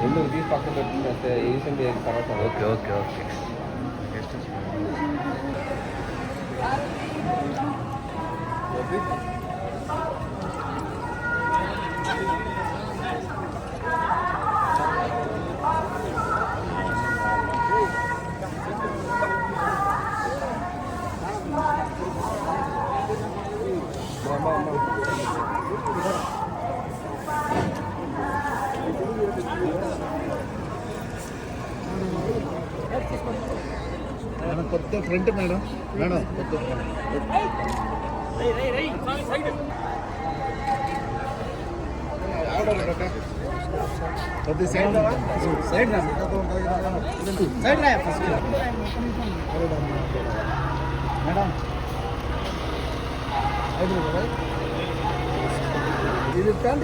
రెండు తీసి పక్కన పెట్టింది వేసింది తర్వాత ఓకే ఓకే ఓకే. కొత్త ఫ్రంట్ మేడం మేడం కొత్త కొద్ది సైడ్ సైడ్ సైడ్ రా ఫస్ట్ మేడం ఇది ప్యాంట్